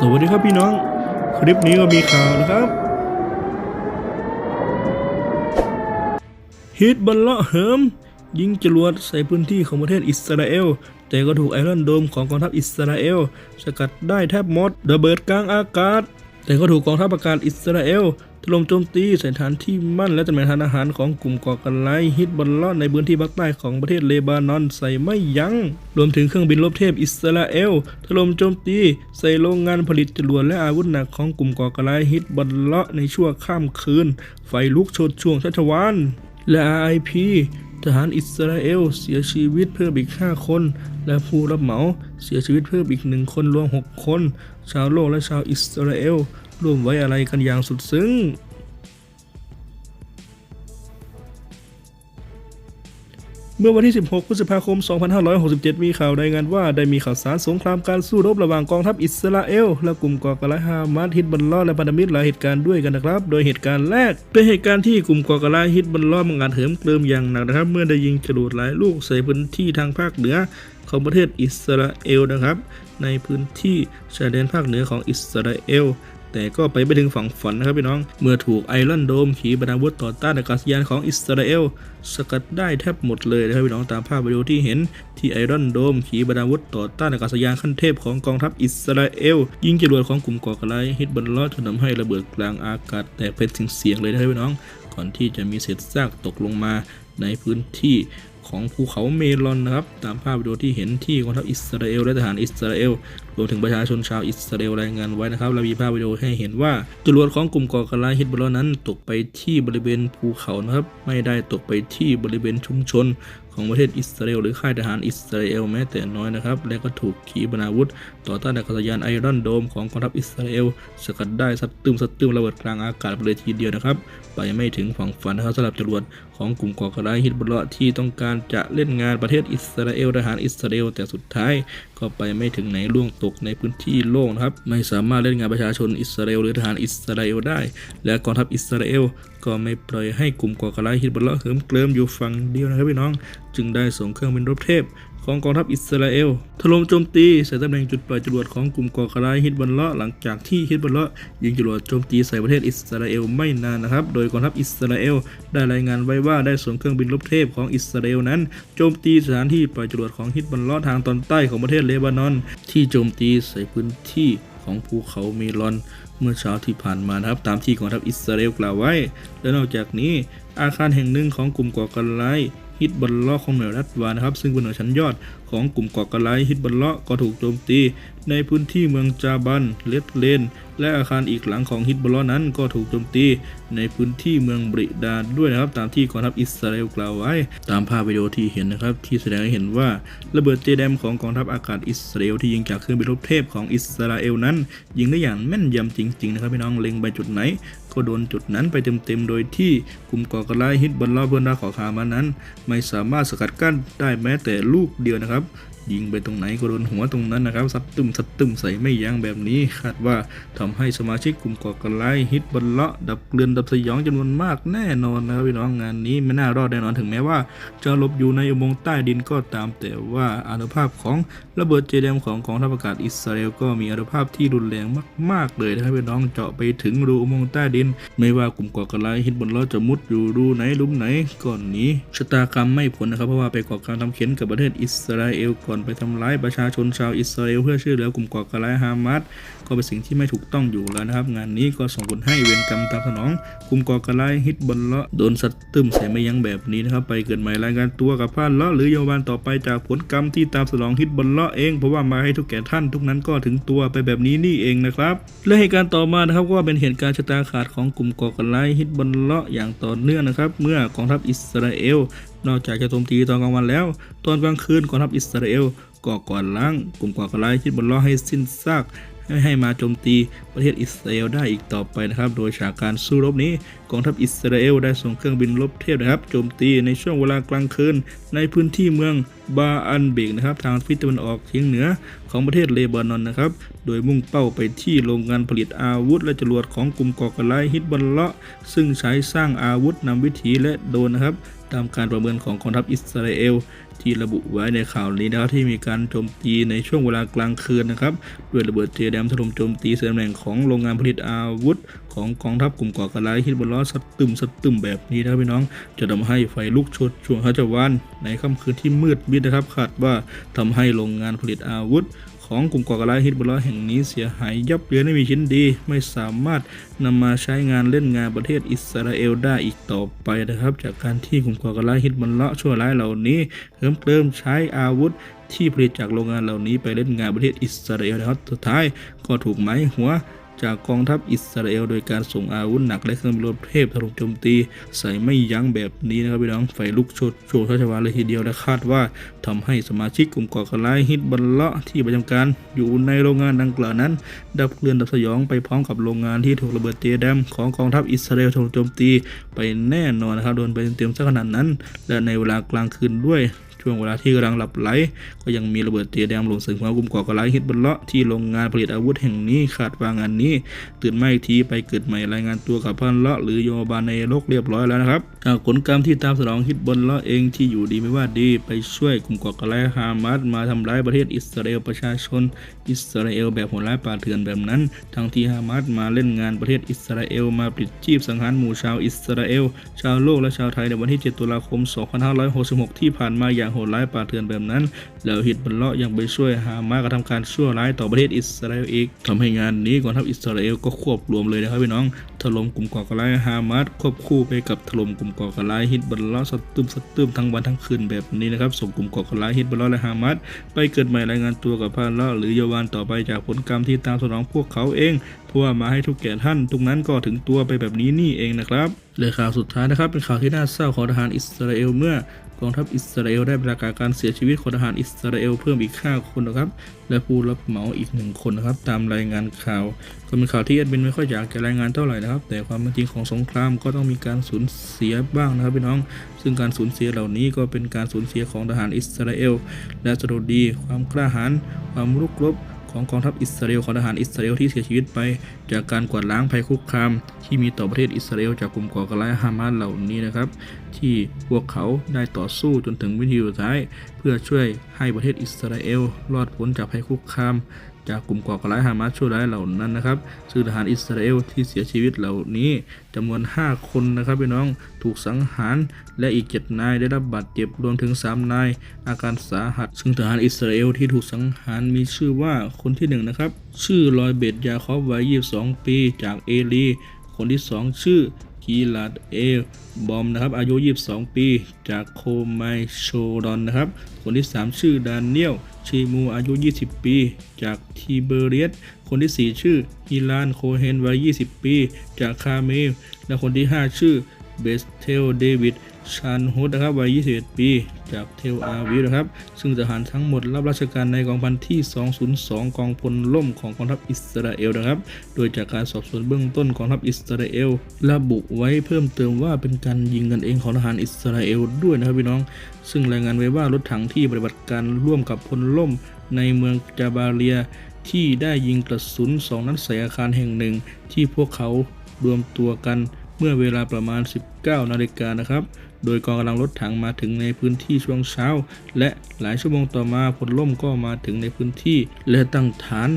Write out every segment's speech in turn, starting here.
สวัสดีครับพี่น้อง คลิปนี้ก็มีข่าวนะครับฮิตบัลเลาะเหิม ยิงจรวดใส่พื้นที่ของประเทศอิสราเอล แต่ก็ถูกไอรอนโดมของกองทัพอิสราเอล สกัดได้แทบหมดระเบิดกลางอากาศ แต่ก็ถูกกองทัพอากาศอิสราเอล ถล่มโจมตีส่ฐานที่มั่นและตำแหน่งทานอาหารของกลุ่มก่อการร้ายฮิตบัลเลาะในพื้นที่ภาคใต้ของประเทศเลบานอนใส่ไม่ยัง้ง รวมถึงเครื่องบินรบเทพอิสราเอลถล่มโจมตีใส่โรงงานผลิตจรวดและอาวุธหนักของกลุ่มก่อการร้ายฮิตบัลเลาะในช่วงข้ามคืน ไฟลุกโชนช่วงชัชวานและ RIP ทหารอิสราเอลเสียชีวิตเพิ่มอีก 5 คน และผู้รับเหมาเสียชีวิตเพิ่มอีกหนึ่งคนรวม 6 คน ชาวโลกและชาวอิสราเอล ร่วมไว้อะไรกันอย่างสุดซึ้ง เมื่อวันที่ 16 พฤษภาคม 2567 มีข่าวรายงานว่าได้มีข่าวสารสงครามการสู้รบระหว่างกองทัพอิสราเอล และกลุ่มก่อการร้ายฮามาสฮิตบัลลอและพันธมิตรหลายเหตุการณ์ด้วยกันนะครับ โดยเหตุการณ์แรก เป็นเหตุการณ์ที่กลุ่มก่อการร้ายฮิตบัลลอมังอาจเหิมเกริมอย่างหนักนะครับ เมื่อได้ยิงจรวดหลายลูกใส่พื้นที่ทางภาคเหนือของประเทศอิสราเอลนะครับ ในพื้นที่ชายแดนภาคเหนือของอิสราเอล แต่ก็ไปไม่ถึงฝั่งฝันนะครับพี่น้อง เมื่อถูกไอรอนโดมขีปนาวุธต่อต้านอากาศยานของอิสราเอลสกัดได้แทบหมดเลยนะครับพี่น้องตามภาพวิดีโอที่เห็นที่ไอรอนโดมขีปนาวุธต่อต้านอากาศยานขั้นเทพของกองทัพอิสราเอล ยิงจรวดของกลุ่มก่อการร้ายฮิตบัลลอฮ์จนทำให้ระเบิดกลางอากาศแตกเป็นเสียงเลยนะครับพี่น้อง ก่อนที่จะมีเศษซากตกลงมาในพื้นที่ของภูเขาเมลอนนะครับ ตามภาพวิดีโอที่เห็นที่กองทัพอิสราเอลและทหารอิสราเอล รวมถึงประชาชนชาวอิสราเอลรายงานไว้นะครับและมีภาพวิดีโอให้เห็นว่าจรวดของกลุ่มก่อการร้ายฮิตบัลลอฮ์นั้นตกไปที่บริเวณภูเขานะครับ ไม่ได้ตกไปที่บริเวณชุมชนของประเทศอิสราเอลหรือค่ายทหารอิสราเอลแม้แต่น้อยนะครับ และก็ถูกขีปนาวุธ ต่อต้านอากาศยานไอรอนโดมของกองทัพอิสราเอลสกัดได้สัดตึมสัดตึมระเบิดกลางอากาศไปเลยทีเดียวนะครับ ไปไม่ถึงฝั่งฝันนะครับสำหรับจรวดของกลุ่มก่อการร้ายฮิตบัลที่ต้องการจะเล่นงานประเทศอิสราเอลทหารอิสราเอลแต่สุดท้ายก็ไปไม่ถึงไหนล่วงตกในพื้นที่โล่งนะครับ ไม่สามารถเล่นงานประชาชนอิสราเอลหรือทหารอิสราเอลได้ และกองทัพอิสราเอลก็ไม่ปล่อยให้กลุ่มก่อการร้ายฮิตบัลเลาะห์เหิมเกลิมอยู่ฝั่งเดียวนะครับพี่น้อง จึงได้ส่งเครื่องบินรบเทพ ของกองทัพอิสราเอล ถล่มโจมตีใส่ตำแหน่งจุดปล่อยจรวดของกลุ่มก่อการร้ายฮิตบัลเลาะหลังจากที่ฮิตบัลเลาะยิงจรวดโจมตีใส่ประเทศอิสราเอลไม่นานนะครับ โดยกองทัพอิสราเอล ได้รายงานไว้ว่าได้ส่งเครื่องบินรบเทพของอิสราเอลนั้นโจมตีสถานที่ปล่อยจรวดของฮิตบัลเลาะทางตอนใต้ของประเทศเลบานอน ที่โจมตีใส่พื้นที่ของภูเขาเมลอนเมื่อเช้าที่ผ่านมานะครับ ตามที่กองทัพอิสราเอลกล่าวไว้ และนอกจากนี้อาคารแห่งหนึ่งของกลุ่มก่อการร้าย ฮิตบัลเลาะห์ของหน่วยรัฐบาลนะครับ ซึ่งเป็นหน่วยชั้นยอดของกลุ่มก่อการร้ายฮิตบัลเลาะห์ก็ถูกโจมตี ในพื้นที่เมืองจาบัน เลดเลน และอาคารอีกหลังของฮิตบัลนั้นก็ถูกโจมตี ในพื้นที่เมืองบริดาด้วยนะครับ ตามที่กองทัพอิสราเอลกล่าวไว้ ตามภาพวิดีโอที่เห็นนะครับ ที่แสดงให้เห็นว่าระเบิดเจแดมของกองทัพอากาศอิสราเอลที่ยิงจากเครื่องบินรบเทพของอิสราเอลนั้น ยิงได้อย่างแม่นยำจริงๆนะครับพี่น้องเล็งไปจุดไหน ก็โดนจุดนั้นไปเต็มๆโดยที่กลุ่มก่อการร้ายฮิตบัลเลาะห์เพื่อนรักของฮามานั้น ไม่สามารถสกัดกั้นได้แม้แต่ลูกเดียวนะครับ ยิงไปตรงไหนก็โดนหัวตรงนั้นนะครับซัดตึมซัดตึมใส่ไม่ยั้งแบบนี้ คาดว่าทำให้สมาชิกกลุ่มก่อการร้ายฮิตบัลเลาะดับเกลือนดับสยองจำนวนมากแน่นอนนะครับพี่น้องงานนี้ไม่น่ารอดแน่นอนถึงแม้ว่า จะหลบอยู่ในอุโมงค์ใต้ดินก็ตาม แต่ว่าอานุภาพของระเบิดเจเดมของกองทัพอากาศอิสราเอลก็มีอานุภาพที่รุนแรงมาก ๆ เลยนะครับพี่น้องเจาะไปถึงรูอุโมงค์ใต้ดิน ไม่ว่ากลุ่มก่อการร้ายฮิตบัลเลาะจะมุดอยู่รูไหนลุมไหนก่อนนี้ชะตากรรมไม่ผลนะครับเพราะว่าไปก่อการทำเข็นกับประเทศอิสราเอลก่อนไปทำร้ายประชาชนชาวอิสราเอลเพื่อช่วยเหลือกลุ่มก่อการร้ายฮามาสก็เป็นสิ่งที่ไม่ถูกต้องอยู่แล้วนะครับ งานนี้ก็ส่งผลให้เวรกรรมตามสนองกลุ่มก่อการร้ายฮิตบัลเลาะโดนสัตว์ตึมใส่ไม่ยั้งแบบนี้นะครับ ไปเกิดใหม่รายงานตัวกับพานเลาะหรือโยบานต่อไปจากผลกรรมที่ตามสนองฮิตบัลเลาะเองเพราะว่ามาให้ทุกแก่ท่านทุกนั้นก็ถึงตัวไปแบบนี้นี่เองนะครับและเหตุการณ์ต่อมานะครับก็เป็นเหตุการณ์ชะตาขาดของกลุ่มก่อการร้ายฮิตบัลเลาะอย่างต่อเนื่องนะครับ เมื่อกองทัพอิสราเอลนอกจากจะโจมตีตอนกลางวันแล้ว ตอนกลางคืนกองทัพอิสราเอลก็ก่อนล้างกลุ่มก่อการร้ายคิดบนล้อให้สิ้นซาก ไม่ให้มาโจมตีประเทศอิสราเอลได้อีกต่อไปนะครับ โดยฉากการสู้รบนี้กองทัพอิสราเอลได้ส่งเครื่องบินรบเทพนะครับโจมตีในช่วงเวลากลางคืน ในพื้นที่เมืองบาอันเบกนะครับทางทิศตะวันออกเฉียงเหนือของประเทศเลบานอนนะครับ โดยมุ่งเป้าไปที่โรงงานผลิตอาวุธและจรวดของกลุ่มก่อการร้ายฮิตบัลเลาะซึ่งใช้สร้างอาวุธนำวิถีและโดนนะครับ ตามการประเมินของกองทัพอิสราเอล ที่ระบุไว้ในข่าวนี้นะครับที่มีการโจมตีในช่วงเวลากลางคืนนะครับด้วยระเบิดเจแดมถล่มโจมตีเส้นตำแหน่งของโรงงานผลิตอาวุธ ของกองทัพกลุ่มก่อการร้ายฮิตบอลลาะห์สัตึมสัดตึมแบบนี้นะครับพี่น้องจะทำให้ไฟลุกโชนช่วงฮัจวานในค่ำคืนที่มืดมิดนะครับคาดว่าทำให้โรงงานผลิตอาวุธ ของกลุ่มก่อการร้ายฮิตบุลล์แห่งนี้เสียหายยับเยินไม่มีชิ้นดี ไม่สามารถนำมาใช้งานเล่นงานประเทศอิสราเอลได้อีกต่อไปนะครับ จากการที่กลุ่มก่อการร้ายฮิตบุลล์ชั่วร้ายเหล่านี้เพิ่มเติมใช้อาวุธที่ผลิตจากโรงงานเหล่านี้ไปเล่นงานประเทศอิสราเอลนะครับสุดท้ายก็ถูกไหมหัว จากกองทัพอิสราเอล โดยการส่งอาวุธหนักและเครื่องบินรบเทพถล่มโจมตี ใส่ไม่ยั้งแบบนี้นะครับพี่น้องไฟลุกโชดโชว์ทัชวาเลยทีเดียวและคาดว่าทำให้สมาชิกกลุ่มก่อการร้ายฮิตบัลเลาะที่ประจำการอยู่ในโรงงานดังกล่าวนั้น ดับเคลื่อนดับสยองไปพร้อมกับโรงงานที่ถูกระเบิดเจแดมของกองทัพอิสราเอลถล่มโจมตี ไปแน่นอนนะครับโดนไปเต็มๆซะขนาดนั้น และในเวลากลางคืนด้วย ช่วงเวลาที่กำลังหลับไหล ก็ยังมีระเบิดเตียแดมลงใส่หัวกลุ่มก่อการร้ายฮิตบลเลาะที่โรงงานผลิตอาวุธแห่งนี้คาดว่างงานนี้ ตื่นมาอีกทีไปเกิดใหม่รายงานตัวกับพันเลาะหรือโยบาในโลกเรียบร้อยแล้วนะครับจากผลกรรมที่ตามสนองฮิตบลเลาะเองที่อยู่ดีไม่ว่าดี ไปช่วยกลุ่มก่อการร้ายฮามาสมาทำร้ายประเทศอิสราเอลประชาชน อิสราเอลแบบโหดร้ายป่าเถื่อนแบบนั้น ทั้งที่ฮามาสมาเล่นงานประเทศอิสราเอลมาปลิดชีพสังหารหมู่ชาวอิสราเอล ชาวโลกและชาวไทยในวันที่ 7 ตุลาคม 2566 ที่ผ่านมาอย่างหดร้ายป่าเถื่อนแบบนั้น แล้วฮิตบัลเลาะยังไปช่วยฮามาสกระทำการชั่วร้ายต่อประเทศอิสราเอลอีกทำให้งานนี้กองทัพอิสราเอลก็ควบรวมเลยนะครับพี่น้องถล่มกลุ่มก่อการร้ายฮามาสควบคู่ไปกับถล่มกลุ่มก่อการร้ายฮิตบัลเลาะสตุ้มสตุ้มทั้งวันทั้งคืนแบบนี้นะครับส่งกลุ่มก่อการร้ายฮิตบัลเลาะและฮามาสไปเกิดใหม่รายงานตัวกับพานเลาะหรือเยาวานต่อไปจากผลกรรมที่ตามสนองพวกเขาเองเพราะว่ามาให้ทุกแก่ท่านทุกนั้นก็ถึงตัวไปแบบนี้นี่เองนะครับเลยข่าวสุดท้ายนะครับเป็นข่าวที่น่าเศร้าของทหารอิสราเอลเมื่อ กองทัพอิสราเอลได้ประกาศการเสียชีวิตของทหารอิสราเอลเพิ่มอีก 5 คนนะครับ และผู้รับเหมาอีกหนึ่งคนนะครับ ตามรายงานข่าวก็เป็นข่าวที่แอดมินไม่ค่อยอยากจะรายงานเท่าไหร่นะครับ แต่ความเป็นจริงของสงครามก็ต้องมีการสูญเสียบ้างนะครับพี่น้อง ซึ่งการสูญเสียเหล่านี้ก็เป็นการสูญเสียของทหารอิสราเอล และสดุดีความกล้าหาญความรุกรบ ของกองทัพอิสราเอลของทหารอิสราเอลที่เสียชีวิตไป จากการกวาดล้างภัยคุกคาม ที่มีต่อประเทศอิสราเอลจากกลุ่มก่อการร้ายฮามาสเหล่านี้นะครับ ที่พวกเขาได้ต่อสู้จนถึงวินาทีสุดท้าย เพื่อช่วยให้ประเทศอิสราเอลรอดพ้นจากภัยคุกคาม จากกลุ่มก่อการร้ายฮามาสชั่วร้ายเหล่านั้นนะครับซึ่งทหารอิสราเอลที่เสียชีวิตเหล่านี้จำนวน 5 คนนะครับพี่น้องถูกสังหารและอีก 7 นายได้รับบาดเจ็บรวมถึง 3 นาย อาการสาหัส ซึ่งทหารอิสราเอลที่ถูกสังหารมีชื่อว่าคนที่1นะครับชื่อลอยเบตยาคอบวัย22 ปีจากเอลี คนที่ 2 ชื่อกีลาดเอลบอมนะครับอายุ 22 ปี จากโคไมโชรอนนะครับ คนที่ 3 ชื่อดานเนียล ชีมูอายุ 20 ปี จากทีเบเรียส คนที่ 4 ชื่อฮิลานโคเฮนวัย 20 ปี จากคาเมลและคนที่ 5 ชื่อเบสเทลเดวิด ชานฮุดนะครับวัย 21 ปี จากเทลอาวิวนะครับ ซึ่งทหารทั้งหมดรับราชการในกองพันที่ 202 กองพลล่มของกองทัพอิสราเอลนะครับ โดยจากการสอบสวนเบื้องต้นกองทัพอิสราเอลระบุไว้เพิ่มเติมว่าเป็นการยิงกันเองของทหารอิสราเอลด้วยนะครับพี่น้อง ซึ่งรายงานไว้ว่ารถถังที่ปฏิบัติการร่วมกับพลล่มในเมืองจาบาเรีย ที่ได้ยิงกระสุนสองนัดใส่อาคารแห่งหนึ่ง ที่พวกเขารวมตัวกัน เมื่อเวลาประมาณ 19 นาฬิกานะครับ โดยกองกำลังรถถังมาถึงในพื้นที่ช่วงเช้า และหลายชั่วโมงต่อมาพลล่มก็มาถึงในพื้นที่ และตั้งฐาน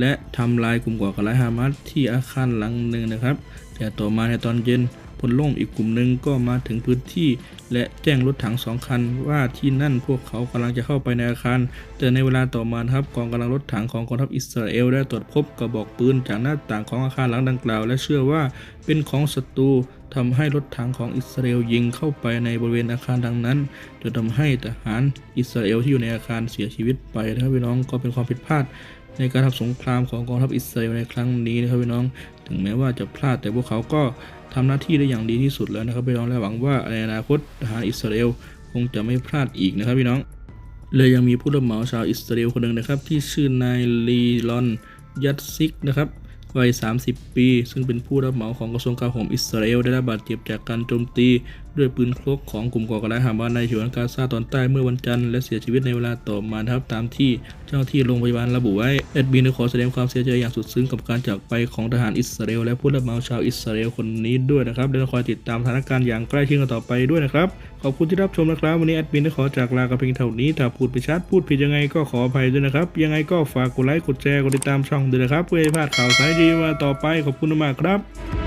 และทำลายกลุ่มก่อการร้ายฮามาสที่อาคารหลังหนึ่งนะครับ แต่ต่อมาในตอนเย็น พลล่มอีกกลุ่มหนึ่งก็มาถึงพื้นที่ และแจ้งรถถังสองคัน ว่าที่นั่นพวกเขากำลังจะเข้าไปในอาคาร แต่ในเวลาต่อมาครับกองกำลังรถถังของกองทัพอิสราเอลได้ตรวจพบกระบอกปืนจากหน้าต่างของอาคารหลังดังกล่าว และเชื่อว่าเป็นของศัตรูทำให้รถถังของอิสราเอลยิงเข้าไปในบริเวณอาคารดังนั้นจนทำให้ทหารอิสราเอลที่อยู่ในอาคารเสียชีวิตไปนะครับพี่น้องก็เป็นความผิดพลาด ในการทำสงครามของกองทัพอิสราเอลในครั้งนี้นะครับพี่น้อง ถึงแม้ว่าจะพลาดแต่พวกเขาก็ ทำหน้าที่ได้อย่างดีที่สุดแล้วนะครับพี่น้องและหวังว่าในอนาคตทหารอิสราเอลคงจะไม่พลาดอีกนะครับพี่น้องเลยยังมีผู้รับเหมาชาวอิสราเอลคนหนึ่งนะครับ ที่ชื่อนายลีลอนยัตซิกนะครับวัย 30 ปี ซึ่งเป็นผู้รับเหมาของกระทรวงการห่มอิสราเอลได้รับบาดเจ็บจากการโจมตีด้วยปืนคลกของกลุ่มก่อการร้ายฮามาสในฉนวนกาซาตอนใต้เมื่อวันจันทร์และเสียชีวิตในเวลาต่อมานะครับตามที่เจ้าที่โรงพยาบาลระบุไว้แอดมินขอแสดงความเสียใจอย่างสุดซึ้งกับการจากไปของทหารอิสราเอลและผู้รับเหมาชาวอิสราเอลคนนี้ด้วยนะครับและคอยติดตามสถานการณ์อย่างใกล้ชิดกันต่อไปด้วยนะครับขอบคุณที่รับชมนะครับ วันนี้แอดมินได้ขอจากลากันเพียงเท่านี้ถ้าพูดไปชัดพูดผิดยังไงก็ขออภัยด้วยนะครับ ยังไงก็ฝากกดไลค์กดแชร์กดติดตามช่องด้วยนะครับเพื่อให้พลาดข่าวสารดีมาต่อไปขอบคุณมากครับ